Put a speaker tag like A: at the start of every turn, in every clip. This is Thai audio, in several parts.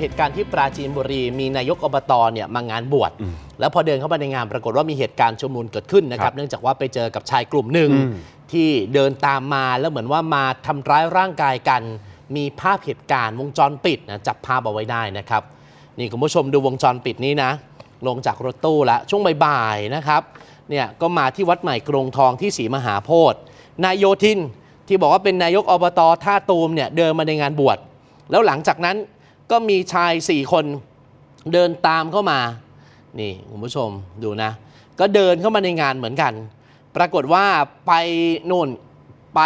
A: เหตุการณ์ที่ปราจีนบุรีมีนายกอบตเนี่ยมางานบวชแล้วพอเดินเข้าไปในงานปรากฏว่ามีเหตุการณ์ชุมนุมเกิดขึ้นนะค
B: ครั
A: รับบเนื่องจากว่าไปเจอกับชายกลุ่มหนึ่ง
B: อืม
A: ที่เดินตามมาแล้วเหมือนว่ามาทำร้ายร่างกายกัน มีภาพเหตุการณ์วงจรปิดนะจับภาพเอาไว้ได้นะครับ นี่คุณผู้ชมดูวงจรปิดนี้นะ ลงจากรถตู้แล้วช่วงบ่ายๆนะครับเนี่ยก็มาที่วัดใหม่กรงทองที่ศรีมหาโพธิ์นายโยธินที่บอกว่าเป็นนายกอบตท่าตูมเนี่ยเดินมาในงานบวชแล้วหลังจากนั้น ก็มีชายสี่คนเดินตามเข้ามา นี่คุณผู้ชมดูนะ ก็เดินเข้ามาในงานเหมือนกัน ปรากฏว่าไปนู่นไป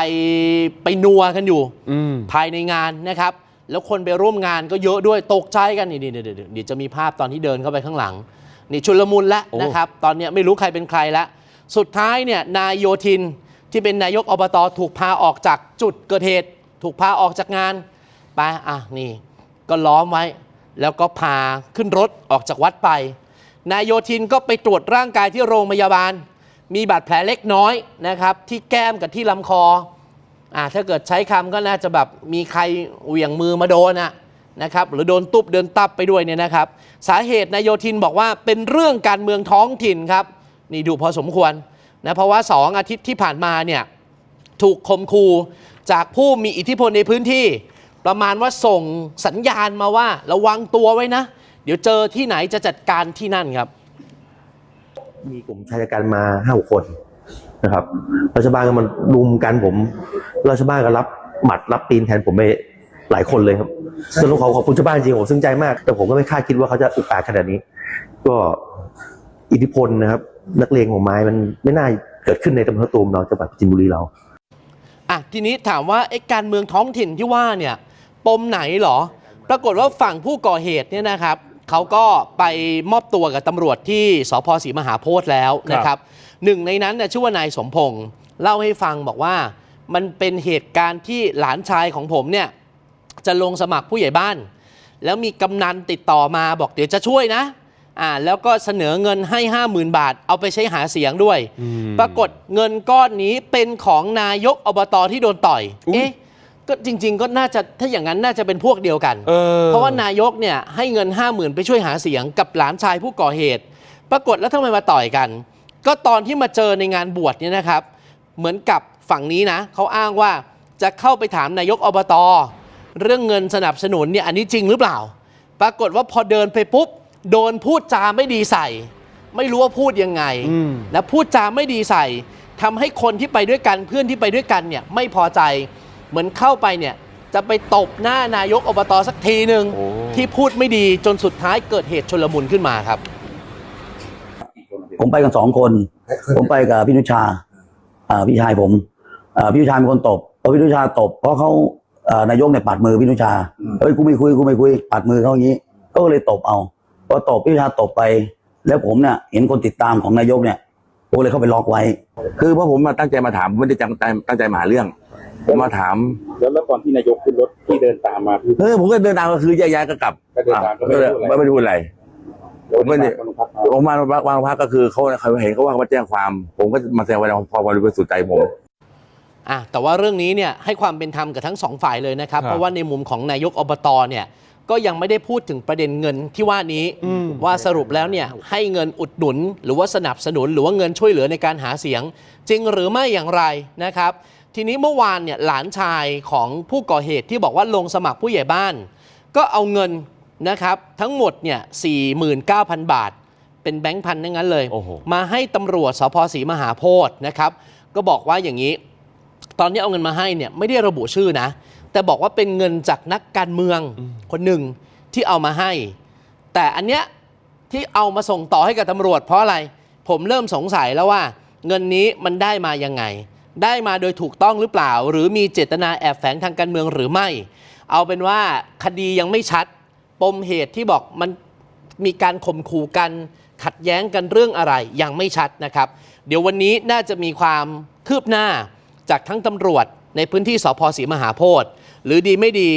A: ไปนัวกันอยู่
B: อืม
A: ภายในงานนะครับ แล้วคนไปร่วมงานก็เยอะด้วยตกใจกันนี่นี่เดี๋ยวเดี๋ยวเดี๋ยวจะมีภาพตอนที่เดินเข้าไปข้างหลัง นี่ชุลมุนแล้ว
B: โอ้
A: นะครับ ตอนเนี้ยไม่รู้ใครเป็นใครแล้วสุดท้ายเนี่ยนายโยธินที่เป็นนายกอบตถูกพาออกจากจุดเกิดเหตุ ถูกพาออกจากงานไปอะนี่ ก็ล้อมไว้ แล้วก็พาขึ้นรถออกจากวัดไป นายโยธินก็ไปตรวจร่างกายที่โรงพยาบาล มีบาดแผลเล็กน้อยนะครับ ที่แก้มกับที่ลำคออ่าถ้าเกิดใช้คำก็น่าจะแบบมีใครเหวี่ยงมือมาโดนอะนะครับหรือโดนตุบเดินตับไปด้วยเนี่ยนะครับ สาเหตุนายโยธินบอกว่าเป็นเรื่องการเมืองท้องถิ่นครับ นี่ดูพอสมควรนะเพราะว่าสองอาทิตย์ที่ผ่านมาเนี่ยถูกคมคูจากผู้มีอิทธิพลในพื้นที่ ประมาณว่าส่งสัญญาณมาว่าระวังตัวไว้นะ เดี๋ยวเจอที่ไหนจะจัดการที่นั่นครับ
C: มีกลุ่มชายชะกันมาห้าหกคนนะครับรัชาวบ้านก็มันรุมกันผมรัชาวบ้านก็รับหมัดรับตีนแทนผมไปหลายคนเลยครับซึ่งต้องขอขอบคุณชาวบ้านจริงผมซึ้งใจมาก แต่ผมก็ไม่คาดคิดว่าเขาจะอุกอาจขนาดนี้ ก็อิทธิพลนะครับ นักเลงของไม้มันไม่น่าเกิดขึ้นในตำบลตูมเราจังหวัดปราจินบุรีเรา
A: อะทีนี้ถามว่าไอ้การเมืองท้องถิ่นที่ว่าเนี่ย ปมไหนเหรอ ปรากฏว่าฝั่งผู้ก่อเหตุเนี่ยนะครับเขาก็ไปมอบตัวกับตำรวจที่สพศรีมหาโพธิ์แล้วนะครับหนึ่งในนั้นเนี่ยชื่อว่านายสมพงศ์เล่าให้ฟังบอกว่ามันเป็นเหตุการณ์ที่หลานชายของผมเนี่ยจะลงสมัครผู้ใหญ่บ้าน แล้วมีกำนันติดต่อมาบอกเดี๋ยวจะช่วยนะอ่าแล้วก็เสนอเงินให้ 50,000 บาท เอาไปใช้หาเสียงด้วย
B: อืม
A: ปรากฏเงินก้อนนี้เป็นของนายกอบตที่โดนต่อย
B: อุ๊ย
A: เอ๊ะ ก็จริง ๆ ก็น่าจะถ้าอย่างนั้นน่าจะเป็นพวกเดียวกัน
B: เออ
A: เพราะว่านายกเนี่ยให้เงิน 5 0,000 ไปช่วยหาเสียงกับหลานชายผู้ก่อเหตุ ปรากฏแล้วทำไมมาต่อยกัน ก็ตอนที่มาเจอในงานบวชเนี่ยนะครับ เหมือนกับฝั่งนี้นะเขาอ้างว่าจะเข้าไปถามนายกอบตเรื่องเงินสนับสนุนเนี่ยอันนี้จริงหรือเปล่า ปรากฏว่าพอเดินไปปุ๊บโดนพูดจาไม่ดีใส่ ไม่รู้ว่าพูดยังไง
B: อืม
A: และพูดจาไม่ดีใส่ทำให้คนที่ไปด้วยกันเพื่อนที่ไปด้วยกันเนี่ยไม่พอใจ เหมือนเข้าไปเนี่ยจะไปตบหน้านายกอบตสักทีหนึ่ง
B: โอ้
A: ที่พูดไม่ดีจนสุดท้ายเกิดเหตุชนลมุนขึ้นมาครับ
D: ผมไปกันสองคน ผมไปกับพี่นุชา อ่าพี่ชายผมอ่าพี่นุชาเป็นคนตบเพราะพี่นุชาตบเพราะเขาอ่านายกเนี่ยปัดมือพี่นุชาเฮ้ยกูไม่คุยกูไม่คุยปัดมือเขาอย่างนี้ก็เลยตบเอาพอตบพี่นุชาตบไป แล้วผมเนี่ยเห็นคนติดตามของนายกเนี่ยผมก็เลยเข้าไปล็อกไว้
E: คือเพราะผมมาตั้งใจมาถามไม่ได้ตั้งใจตั้งใจมาหาเรื่อง ผมมาถาม
F: แล้วแล้วตอนที่นายกขึ้นรถที่เดินตามมาพี่
E: เออผมก็เดินตามก็คือแยกย้ายก็กลับ
F: ก็เดินตามก็ไม่
E: อะ
F: ได้พูดอะไร
E: ไม่ได้พูดอะไรผมไม่ได้
F: โรงพัก
E: ผมมาวางพักก็คือเขาเขาเห็นเขาว่าเขามาแจ้งความ ผมก็มาแสดงความพอบริสุทธิ์ใจผม
A: อะแต่ว่าเรื่องนี้เนี่ยให้ความเป็นธรรมกับทั้งสองฝ่ายเลยนะครับ
B: ครับ
A: เพราะว่าในมุมของนายกอบตเนี่ยก็ยังไม่ได้พูดถึงประเด็นเงินที่ว่านี้
B: อืม
A: ว่าสรุปแล้วเนี่ยให้เงินอุดหนุน หรือว่าสนับสนุนหรือว่าเงินช่วยเหลือในการหาเสียง จริงหรือไม่อย่างไรนะครับ ทีนี้เมื่อวานเนี่ยหลานชายของผู้ก่อเหตุที่บอกว่าลงสมัครผู้ใหญ่บ้าน ก็เอาเงินนะครับทั้งหมดเนี่ย49,000 บาท เป็นแบงค์พันทั้งนั้นเลย
B: โอ้โห
A: มาให้ตำรวจสพศรีมหาโพธิ์นะครับ ก็บอกว่าอย่างนี้ ตอนนี้เอาเงินมาให้เนี่ยไม่ได้ระบุชื่อนะ แต่บอกว่าเป็นเงินจากนักการเมืองคนหนึ่งที่เอามาให้ แต่อันเนี้ยที่เอามาส่งต่อให้กับตำรวจเพราะอะไร ผมเริ่มสงสัยแล้วว่า เงินนี้มันได้มายังไง ได้มาโดยถูกต้องหรือเปล่า หรือมีเจตนาแอบแฝงทางการเมืองหรือไม่ เอาเป็นว่าคดียังไม่ชัด ปมเหตุที่บอกมันมีการข่มขู่กันขัดแย้งกันเรื่องอะไรยังไม่ชัดนะครับ เดี๋ยววันนี้น่าจะมีความคืบหน้าจากทั้งตำรวจในพื้นที่สพศรีมหาโพธิ์หรือดีไม่ดี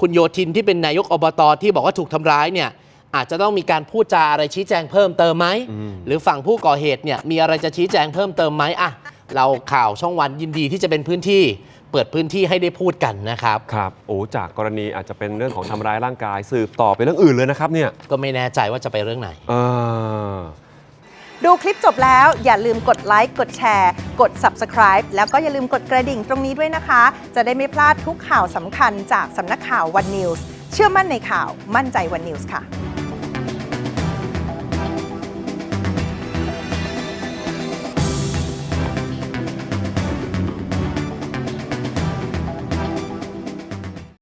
A: คุณโยธินที่เป็นนายกอบตที่บอกว่าถูกทำร้ายเนี่ยอาจจะต้องมีการพูดจาอะไรชี้แจงเพิ่มเติมไหม หรือฝั่งผู้ก่อเหตุเนี่ยมีอะไรจะชี้แจงเพิ่มเติมไหมอะ เราข่าวช่องวันยินดีที่จะเป็นพื้นที่ เปิดพื้นที่ให้ได้พูดกันนะครับ
B: ครับโอ้จากกรณีอาจจะเป็นเรื่องของทำร้ายร่างกาย สืบต่อไปเรื่องอื่นเลยนะครับเนี่ย
A: ก็ไม่แน่ใจว่าจะไปเรื่องไหน
B: เออ
G: ดูคลิปจบแล้วอย่าลืมกดไลค์กดแชร์กด Subscribe แล้วก็อย่าลืมกดกระดิ่งตรงนี้ด้วยนะคะ จะได้ไม่พลาดทุกข่าวสำคัญจากสำนักข่าว One News เชื่อมั่นในข่าวมั่นใจ One News ค่ะ